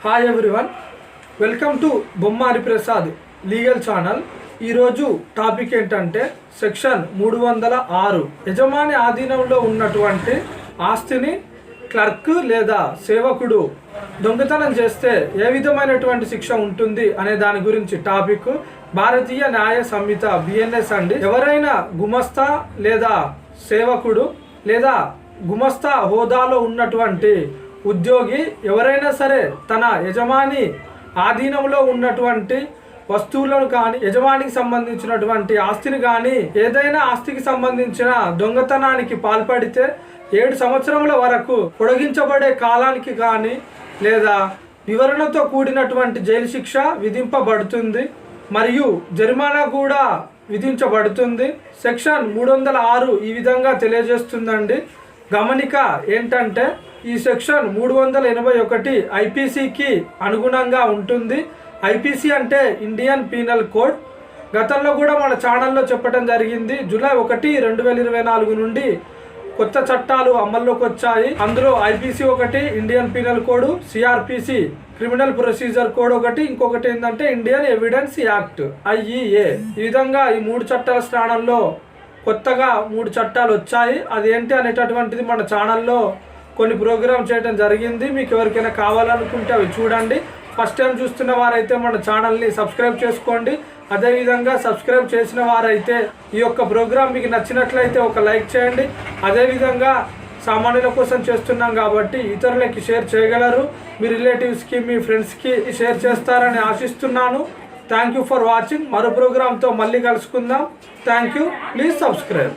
Hi everyone welcome to Bommari Prasad legal channel ఈరోజు topic ఏంటంటే section మూడు వందల ఆరు. యజమాని ఆధీనంలో ఉన్నటువంటి ఆస్తిని క్లర్క్ లేదా సేవకుడు దొంగతనం చేస్తే ఏ విధమైనటువంటి శిక్ష ఉంటుంది అనే దాని గురించి టాపిక్ భారతీయ న్యాయ సంహిత బిఎన్ఎస్ అండి. ఎవరైనా గుమస్తా లేదా సేవకుడు లేదా గుమస్తా హోదాలో ఉన్నటువంటి ఉద్యోగి ఎవరైనా సరే తన యజమాని ఆధీనంలో ఉన్నటువంటి వస్తువులను కానీ యజమానికి సంబంధించినటువంటి ఆస్తిని కానీ ఏదైనా ఆస్తికి సంబంధించిన దొంగతనానికి పాల్పడితే ఏడు సంవత్సరముల వరకు పొడిగించబడే కాలానికి కానీ లేదా వివరణతో కూడినటువంటి జైలు శిక్ష విధింపబడుతుంది మరియు జరిమానా కూడా విధించబడుతుంది. సెక్షన్ మూడు వందల ఆరు ఈ విధంగా తెలియజేస్తుందండి. గమనిక ఏంటంటే ఈ సెక్షన్ మూడు వందల ఎనభై ఒకటి ఐపీసీకి అనుగుణంగా ఉంటుంది. ఐపీసీ అంటే ఇండియన్ పీనల్ కోడ్. గతంలో కూడా మన ఛానల్లో చెప్పడం జరిగింది. జూలై ఒకటి రెండు వేల ఇరవై నాలుగు నుండి కొత్త చట్టాలు అమల్లోకి వచ్చాయి. అందులో ఐపీసీ ఒకటి Indian penal code CRPC criminal procedure code ఒకటి ఇంకొకటి ఏంటంటే ఇండియన్ ఎవిడెన్స్ యాక్ట్ ఐఈఏ. ఈ విధంగా ఈ మూడు చట్టాల స్థానంలో కొత్తగా మూడు చట్టాలు వచ్చాయి. అదేంటి అనేటటువంటిది మన ఛానల్లో కొన్ని ప్రోగ్రామ్ చేయడం జరిగింది. మీకు ఎవరికైనా కావాలనుకుంటే అవి చూడండి. ఫస్ట్ టైం చూస్తున్న వారైతే మన ఛానల్ని సబ్స్క్రైబ్ చేసుకోండి. అదేవిధంగా సబ్స్క్రైబ్ చేసిన వారైతే ఈ యొక్క ప్రోగ్రామ్ మీకు నచ్చినట్లయితే ఒక లైక్ చేయండి. అదేవిధంగా సామాన్యుల కోసం చేస్తున్నాం కాబట్టి ఇతరులకి షేర్ చేయగలరు. మీ రిలేటివ్స్కి మీ ఫ్రెండ్స్కి షేర్ చేస్తారని ఆశిస్తున్నాను. Thank you for watching. మరో ప్రోగ్రామ్తో మళ్ళీ కలుసుకుందాం. Thank you. Please subscribe.